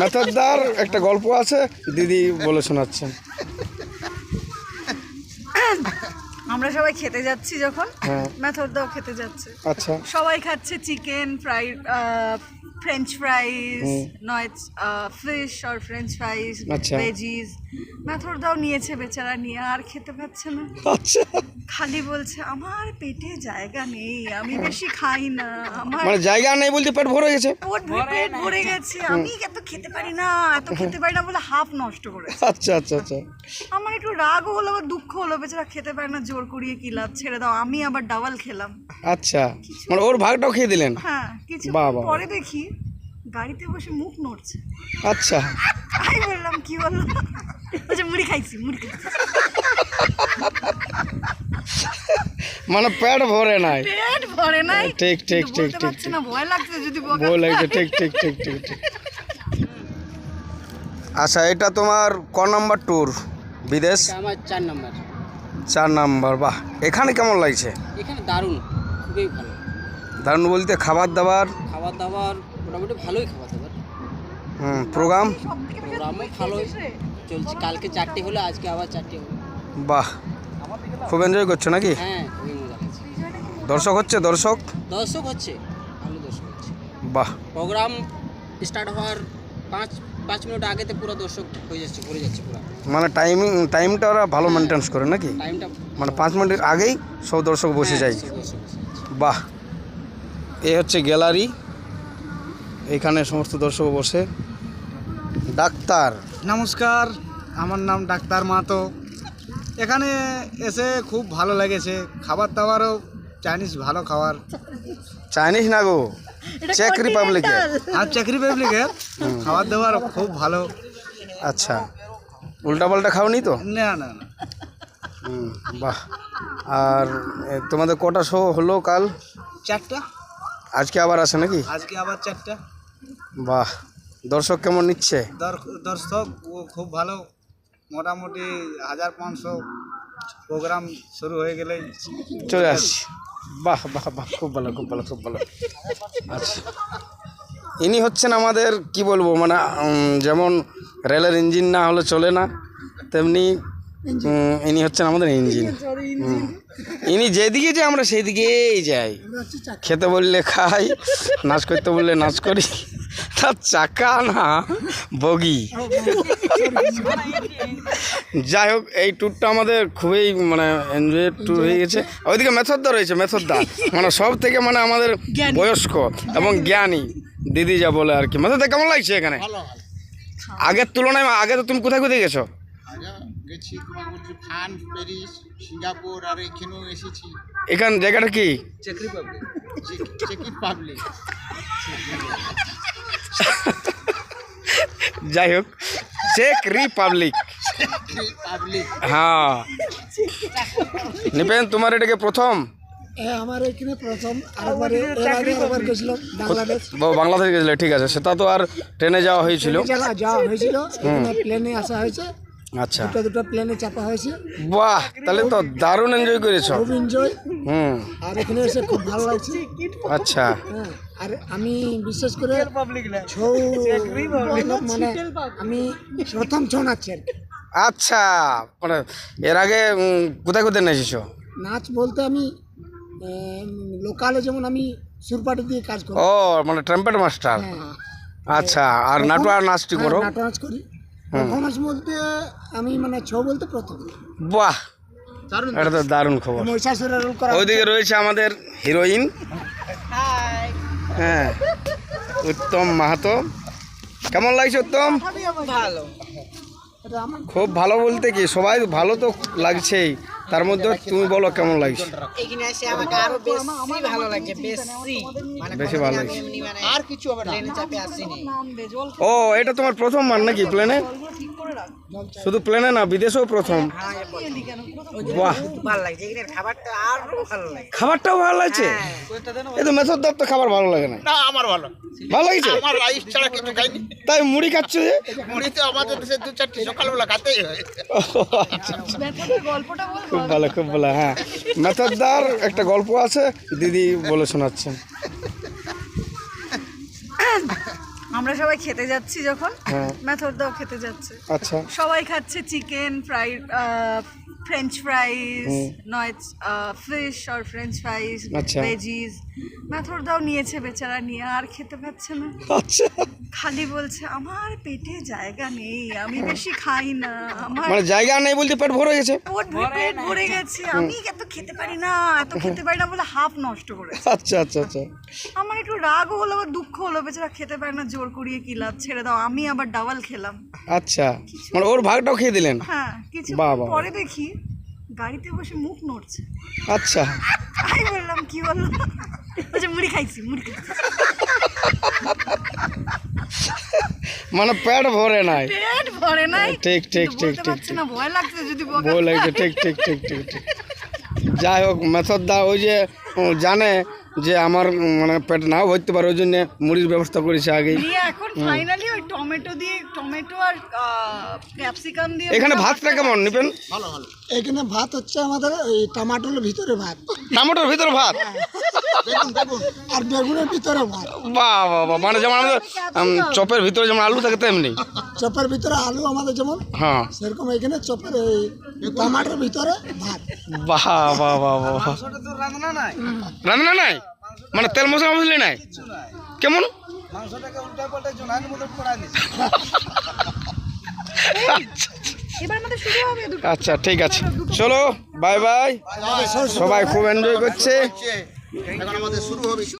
মেথরদার একটা গল্প আছে দিদি বলে শোনাচ্ছেন। আমরা সবাই খেতে যাচ্ছি যখন। মেথরদাও খেতে যাচ্ছে। আচ্ছা। সবাই খাচ্ছে চিকেন ফ্রাই ফ্রেঞ্চ ফ্রাইজ নয় ফিশ আর ফ্রেঞ্চ ফ্রাইজ আচ্ছা। ভেজিস। মেথরদাও নিয়েছে বেচারা নিয়ে আর খেতে পাচ্ছে না। আচ্ছা। খালি বলছে আমার পেটে জায়গা নেই আমি বেশি খাই না আমার মানে জায়গা নেই বলতে পেট ভরে গেছে? পেট ভরে- পেট ভরে গেছে। আমি এত খেতে পারি না এত খেতে পারি না বলে হাফ নষ্ট করে আচ্ছা আচ্ছা আচ্ছা। আমার একটু রাগও হলো আবার দুঃখ হলো বেচারা খেতে পারে না জোর করিয়ে কি লাভ? ছেড়ে দাও আমি আবার ডাবল খেলাম। আচ্ছা মানে ওর ভাগটাও খেয়ে দিলেন? হ্যাঁ কিছু বাহ। পরে দেখি গাড়িতে বসে মুখ নড়ছে। আচ্ছা। আমি বললাম কি বলল? বলছে মুড়ি খাইছি মুড়ি খাইছি। মানে পেট ভরে নাই। পেট ভরে নাই। ঠিক, ঠিক, ঠিক, ঠিক, না ভয় লাগছে যদি খায়। লাগছে ঠিক ঠিক ঠিক ঠিক ঠিক। আচ্ছা এটা তোমার ক নম্বর ট্যুর বিদেশ? আমার চার নাম্বার। চার নাম্বার বাহ। এখানে কেমন লাগছে? এখানে দারুণ খুবই ভালো। দারুণ বলতে খাবার দাবার? খাবার দাবার মোটামুটি ভালোই খাবার দাবার। হুম প্রোগ্রাম? প্রোগ্রামও রে? চলছে। কালকে চারটে হলো আজকে আবার চারটে হলো। বাহ খুব এনজয় করছ নাকি? হ্যাঁ খুবই মজা লাগছে দর্শক হচ্ছে দর্শক? দর্শক হচ্ছে ভালো দর্শক হচ্ছে। বাহ। প্রোগ্রাম স্টার্ট হওয়ার পাঁচ পাঁচ মিনিট আগেতে পুরো দর্শক হয়ে যাচ্ছে ভরে যাচ্ছে পুরো। মানে টাইমিং টাইমটা ওরা ভালো মেনটেন্স করে নাকি? টাইমটা মানে পাঁচ মিনিটের আগেই সব দর্শক বসে যায়। বাহ। এ হচ্ছে গ্যালারি। এখানে সমস্ত দর্শক বসে। ডাক্তার। নমস্কার আমার নাম ডাক্তার মাতো এখানে এসে খুব ভালো লেগেছে। খাবার দাবারও চাইনিজ ভালো খাবার। চাইনিজ না গো? চেক রিপাবলিকের আর চাকরি পাবলিকের খাবার দাবার খুব ভালো। আচ্ছা। উল্টা পাল্টা খাওনি তো? না না না। হুম, বাহ। আর এ, তোমাদের কটা শো হলো কাল? চারটা। আজকে আবার আছে নাকি? আজকে আবার চারটা। বাহ। দর্শক কেমন নিচ্ছে? দর- দর্শক ও খুব ভালো। মোটামুটি হাজার পাঁচশো প্রোগ্রাম শুরু হয়ে গেলেই চলে আসছি। বাহ বাহ বাহ, খুব ভালো খুব ভালো খুব ভালো। আচ্ছা। ইনি হচ্ছেন আমাদের, কি বলব মানে যেমন রেলের ইঞ্জিন না হলে চলে না, তেমনি ইনি হচ্ছেন আমাদের ইঞ্জিন। ইনি যেদিকে যে আমরা সেই দিকেই যাই। খেতে বললে খাই, নাচ করতে বললে নাচ করি। তার চাকা না বগি। যাই হোক এই ট্যুরটা আমাদের খুবই মানে এনজয়ের ট্যুর হয়ে গেছে। ওইদিকে মেথরদা রয়েছে মেথরদা মানে সব থেকে মানে আমাদের বয়স্ক এবং জ্ঞানী দিদি যা বলে আর কি। মেথরদা কেমন লাগছে এখানে? আগের তুলনায় আগে তো তুমি কোথায় কোথায় গেছো? গেছি ফ্রান্স প্যারিস সিঙ্গাপুর আর এখানেও এসেছি। এখান জায়গাটা কি? চেক রিপাবলিক। যাই হোক চেক রিপাবলিক হ্যাঁ। নিপেন তোমার এটাকে প্রথম? আগে বাংলাদেশ। ও, ঠিক আছে সেটা তো আর ট্রেনে যাওয়া হয়েছিল। প্লেনে আসা হয়েছে। আচ্ছা। দুটো দুটো প্লেনে চাপা হয়েছে। বাহ তাহলে তো দারুণ এনজয় করেছ। খুব এনজয় হুম। আর এখানে এসে খুব ভালো লাগছে। আচ্ছা। হ্যাঁ। আর আমি বিশেষ করে ছৌ মানে আমি প্রথম ছৌ নাচছি আর আচ্ছা মানে এর আগে কোথায় কোথায় নেচেছো? নাচ বলতে আমি লোকালে যেমন আমি সুরপাটি দিয়ে কাজ করি। ও মানে ট্রাম্পেট মাস্টার হ্যাঁ। আচ্ছা আর নাটুয়ার নাচটি করো? নাটক নাচ করি। পারফরমেন্স বলতে আমি মানে ছৌ বলতে প্রথম। বাহ! এটা তো দারুণ খবর। ওইদিকে রয়েছে আমাদের হিরোইন। হ্যাঁ উত্তম মাহাতো। কেমন লাগছে উত্তম? আমার খুব ভালো বলতে কি সবাই ভালো তো লাগছেই। তার মধ্যে তুমি বলো কেমন লাগছে? এখানে এসে আমাকে আরও বেশি ভালো লাগছে বেশি। মানে ভালো মানে আর কিছু ও এটা তোমার প্রথমবার নাকি প্লেনে শুধু প্লেনে না বিদেশেও প্রথম। এলি বাহ। ভালো লাগছে। এখানের খাবারটা আরও খাবারটাও ভালো লাগছে? এই তো মেথর দত্ত খাবার ভালো লাগে না। না আমার ভালো। ভালো লাগছে? আমার রাইস ছাড়া কিছু খাইনি। তাই মুড়ি খাচ্ছে যে? মুড়িতে আমাদের দেশে দু চারটি সকালবেলা খাতেই হয়। খুব ভালো খুব ভালো হ্যাঁ। মেথরদার একটা গল্প আছে দিদি বলে শোনাচ্ছেন। আমরা সবাই খেতে যাচ্ছি যখন। মেথর দাও খেতে যাচ্ছে। আচ্ছা। সবাই খাচ্ছে চিকেন ফ্রাইড ফ্রেঞ্চ ফ্রাইজ নয় ফিশ আর ফ্রেঞ্চ ফ্রাইজ। ভেজিস মেথরদাও নিয়েছে বেচারা নিয়ে আর খেতে পাচ্ছে না। আচ্ছা। খালি বলছে আমার পেটে জায়গা নেই আমি বেশি খাই না আমার মানে জায়গা নেই বলতে পেট ভরে গেছে? পেট ভরে- পেট ভরে গেছে আমি এত খেতে পারি না এত খেতে পারি না বলে হাফ নষ্ট করেছে। আচ্ছা আচ্ছা আচ্ছা। আমার একটু রাগ হলো আবার দুঃখ হলো বেচারা খেতে পারে না জোর করিয়ে কি লাভ ছেড়ে দাও আমি আবার ডাবল খেলাম। আচ্ছা মানে ওর ভাগটাও খেয়ে দিলেন? হ্যাঁ কিছু বাহ। পরে দেখি গাড়িতে বসে মুখ নড়ছে। আচ্ছা। আমি বললাম কি বলল? বলছে মুড়ি খাইছি মুড়ি খাইছি। মানে পেট ভরে নাই। পেট ভরে নাই। ঠিক, ঠিক, ঠিক, ঠিক, না ভয় লাগছে যদি ঠিক ঠিক ঠিক ঠিক ঠিক। যাই হোক মেথড দা ওই যে জানে যে আমার মানে পেট নাও ভরতে পারে ওই জন্য মুড়ির ব্যবস্থা করেছে দিয়ে এখন ফাইনালি টমেটো দিয়ে টমেটো আর ক্যাপসিকাম দিয়ে এখানে ভাতটা কেমন নেবেন এখানে ভাত হচ্ছে আমাদের ওই টমাটোর ভিতরে ভাত। টমেটোর ভিতরে ভাত? আর বেগুনের ভিতরে ভাত। বাহ বাহ বাহ। মানে যেমন আমাদের চপের ভিতরে যেমন আলু থাকে তেমনি। চপের ভিতরে আলু আমাদের যেমন হ্যাঁ। সেরকম এখানে চপের এই টমাটোর ভিতরে ভাত। বাহ বাহ বাহ বাহ রান্না নাই। রান্না নাই? মানে তেল মশলা মশলি নাই। কেমন? মাংসটাকে উল্টা পাল্টা মতো করাই দিচ্ছে এবার আমাদের শুরু হবে দুটো। আচ্ছা ঠিক আছে। চলো বাই বাই সবাই খুব এনজয় করছে। এখন আমাদের শুরু হবে।